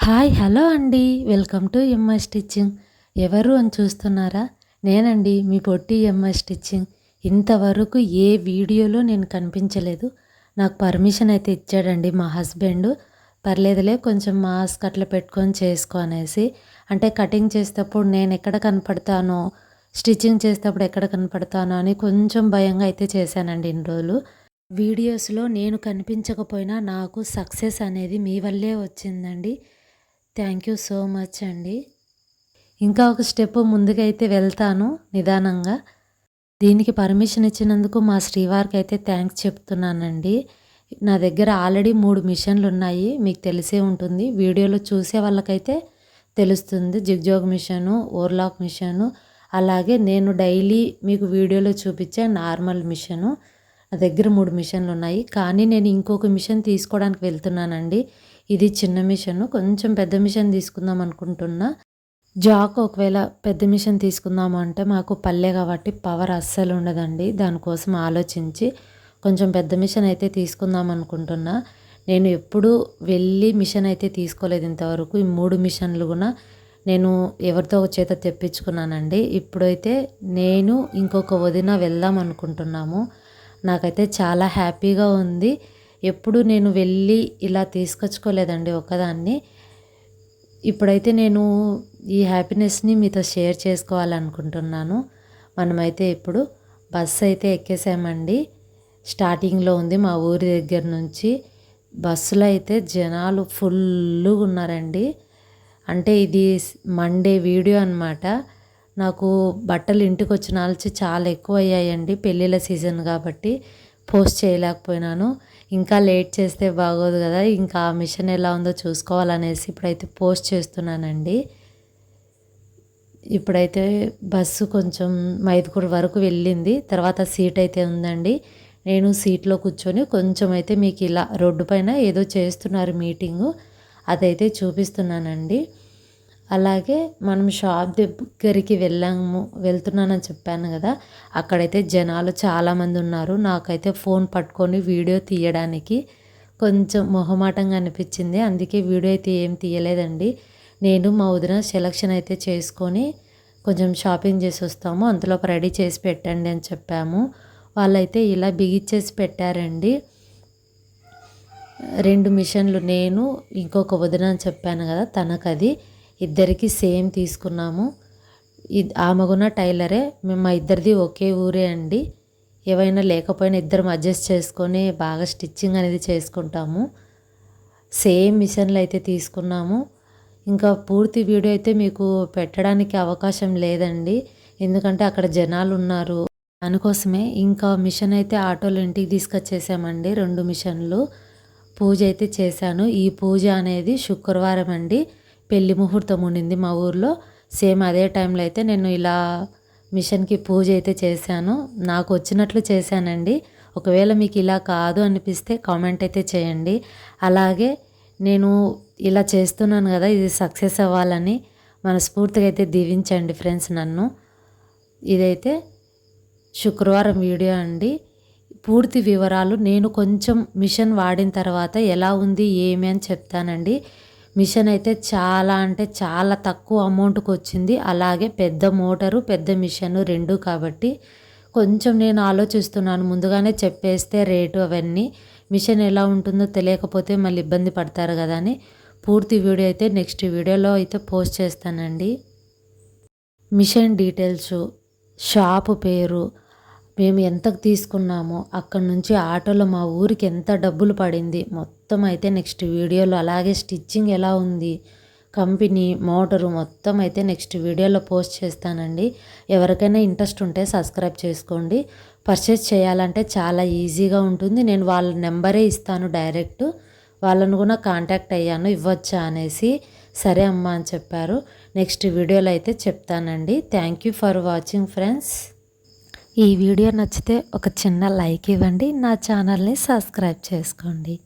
Hi hello అండి. Welcome to MI stitching. ఎవరు అని చూస్తున్నారా? నేనండి మీ పొట్టి ఎంఐ స్టిచ్చింగ్. ఇంతవరకు ఏ వీడియోలో నేను కనిపించలేదు. నాకు పర్మిషన్ అయితే ఇచ్చాడండి మా హస్బెండ్. పర్లేదులే కొంచెం మాస్క్ అట్లా పెట్టుకొని చేసుకో అనేసి. అంటే కటింగ్ చేసేటప్పుడు నేను ఎక్కడ కనపడతానో స్టిచ్చింగ్ చేసేటప్పుడు ఎక్కడ కనపడతానో అని కొంచెం భయంగా అయితే చేశానండి ఇన్ని రోజులు. వీడియోస్లో నేను కనిపించకపోయినా నాకు సక్సెస్ అనేది మీ వల్లే వచ్చిందండి. థ్యాంక్ యూ సో మచ్ అండి. ఇంకా ఒక స్టెప్ ముందుకైతే వెళ్తాను నిదానంగా. దీనికి పర్మిషన్ ఇచ్చినందుకు మా శ్రీవారికి అయితే థ్యాంక్స్ చెప్తున్నానండి. నా దగ్గర ఆల్రెడీ మూడు మిషన్లు ఉన్నాయి మీకు తెలిసే ఉంటుంది. వీడియోలో చూసే వాళ్ళకైతే తెలుస్తుంది జిగ్జోగ్ మిషను ఓర్లాక్ మిషను అలాగే నేను డైలీ మీకు వీడియోలో చూపించే నార్మల్ మిషను. నా దగ్గర మూడు మిషన్లు ఉన్నాయి కానీ నేను ఇంకొక మిషన్ తీసుకోవడానికి వెళ్తున్నానండి. ఇది చిన్న మిషన్. కొంచెం పెద్ద మిషన్ తీసుకుందాం అనుకుంటున్నా. జాక్ ఒకవేళ పెద్ద మిషన్ తీసుకుందాము అంటే మాకు పల్లె కాబట్టి పవర్ అస్సలు ఉండదండి. దానికోసం ఆలోచించి కొంచెం పెద్ద మిషన్ అయితే తీసుకుందాం అనుకుంటున్నా. నేను ఎప్పుడు వెళ్ళి మిషన్ అయితే తీసుకోలేదు ఇంతవరకు. ఈ మూడు మిషన్లు కూడా నేను ఎవరితో ఒక చేత తెప్పించుకున్నానండి. ఇప్పుడైతే నేను ఇంకొక వదిన వెళ్దాం అనుకుంటున్నాము. నాకైతే చాలా హ్యాపీగా ఉంది. ఎప్పుడు నేను వెళ్ళి ఇలా తీసుకొచ్చుకోలేదండి ఒకదాన్ని ఇప్పుడైతే నేను ఈ హ్యాపీనెస్ని మీతో షేర్ చేసుకోవాలనుకుంటున్నాను. మనమైతే ఇప్పుడు బస్సు అయితే ఎక్కేసామండి. స్టార్టింగ్లో ఉంది మా ఊరి దగ్గర నుంచి. బస్సులో అయితే జనాలు ఫుల్గా ఉన్నారండి అంటే ఇది మండే వీడియో అనమాట నాకు బట్టలు ఇంటికి వచ్చిన ఆల్చి చాలా ఎక్కువ అయ్యాయండి పెళ్ళిళ్ళ సీజన్ కాబట్టి. పోస్ట్ చేయలేకపోయినాను. ఇంకా లేట్ చేస్తే బాగోదు కదా. ఇంకా ఆ మిషన్ ఎలా ఉందో చూసుకోవాలనేసి ఇప్పుడైతే పోస్ట్ చేస్తున్నానండి. ఇప్పుడైతే బస్సు కొంచెం మైదుకూరు వరకు వెళ్ళింది. తర్వాత సీట్ అయితే ఉందండి. నేను సీట్లో కూర్చొని కొంచెం అయితే మీకు ఇలా రోడ్డు పైన ఏదో చేస్తున్నారు మీటింగు. అదైతే చూపిస్తున్నానండి. అలాగే మనం షాప్ దగ్గరికి వెళ్ళాము వెళ్తున్నానని చెప్పాను కదా. అక్కడైతే జనాలు చాలామంది ఉన్నారు. నాకైతే ఫోన్ పట్టుకొని వీడియో తీయడానికి కొంచెం మొహమాటంగా అనిపించింది. అందుకే వీడియో అయితే ఏం తీయలేదండి. నేను మా వదిన సెలక్షన్ అయితే చేసుకొని కొంచెం షాపింగ్ చేసి వస్తాము. అంతలో రెడీ చేసి పెట్టండి అని చెప్పాము. వాళ్ళైతే ఇలా బిగిచ్చేసి పెట్టారండి. రెండు మిషన్లు నేను ఇంకొక వదిన అని చెప్పాను కదా తనకది. ఇద్దరికి సేమ్ తీసుకున్నాము. ఆమె టైలరే మేము మా ఇద్దరిది ఒకే ఊరే అండి. ఏవైనా లేకపోయినా ఇద్దరం అడ్జస్ట్ చేసుకొని బాగా స్టిచ్చింగ్ అనేది చేసుకుంటాము. సేమ్ మిషన్లు అయితే తీసుకున్నాము. ఇంకా పూర్తి వీడియో అయితే మీకు పెట్టడానికి అవకాశం లేదండి. ఎందుకంటే అక్కడ జనాలు ఉన్నారు. దానికోసమే ఇంకా మిషన్ అయితే ఆటోలో ఇంటికి తీసుకొచ్చేసామండి. రెండు మిషన్లు. పూజ అయితే చేశాను. ఈ పూజ అనేది శుక్రవారం అండి. పెళ్ళి ముహూర్తం ఉండింది మా ఊర్లో. సేమ్ అదే టైంలో అయితే నేను ఇలా మిషన్కి పూజ అయితే చేశాను. నాకు వచ్చినట్లు చేశానండి. ఒకవేళ మీకు ఇలా కాదు అనిపిస్తే కామెంట్ అయితే చేయండి. అలాగే నేను ఇలా చేస్తున్నాను కదా ఇది సక్సెస్ అవ్వాలని మనస్ఫూర్తిగా అయితే దీవించండి ఫ్రెండ్స్ నన్ను. ఇదైతే శుక్రవారం వీడియో అండి. పూర్తి వివరాలు నేను కొంచెం మిషన్ వాడిన తర్వాత ఎలా ఉంది ఏమి అని చెప్తానండి. మిషన్ అయితే చాలా అంటే చాలా తక్కువ అమౌంట్కి వచ్చింది అలాగే పెద్ద మోటారు పెద్ద మిషన్ రెండు కాబట్టి కొంచెం నేను ఆలోచిస్తున్నాను. ముందుగానే చెప్పేస్తే రేటు అవన్నీ. మిషన్ ఎలా ఉంటుందో తెలియకపోతే మళ్ళీ ఇబ్బంది పడతారు కదా అని. పూర్తి వీడియో అయితే నెక్స్ట్ వీడియోలో అయితే పోస్ట్ చేస్తానండి. మిషన్ డీటెయిల్స్ షాపు పేరు మేము ఎంతకు తీసుకున్నామో అక్కడ నుంచి ఆటోలో మా ఊరికి ఎంత డబ్బులు పడింది మొత్తం మొత్తం అయితే నెక్స్ట్ వీడియోలో అలాగే స్టిచ్చింగ్ ఎలా ఉంది కంపెనీ మోటరు మొత్తం అయితే నెక్స్ట్ వీడియోలో పోస్ట్ చేస్తానండి. ఎవరికైనా ఇంట్రెస్ట్ ఉంటే సబ్స్క్రైబ్ చేసుకోండి. పర్చేస్ చేయాలంటే చాలా ఈజీగా ఉంటుంది. నేను వాళ్ళ నెంబరే ఇస్తాను డైరెక్ట్. వాళ్ళను కూడా కాంటాక్ట్ అయ్యాను ఇవ్వచ్చా అనేసి. సరే అమ్మా అని చెప్పారు. నెక్స్ట్ వీడియోలో అయితే చెప్తానండి. Thank you for watching friends. ఈ వీడియో నచ్చితే ఒక చిన్న లైక్ ఇవ్వండి. నా ఛానల్ని సబ్స్క్రైబ్ చేసుకోండి.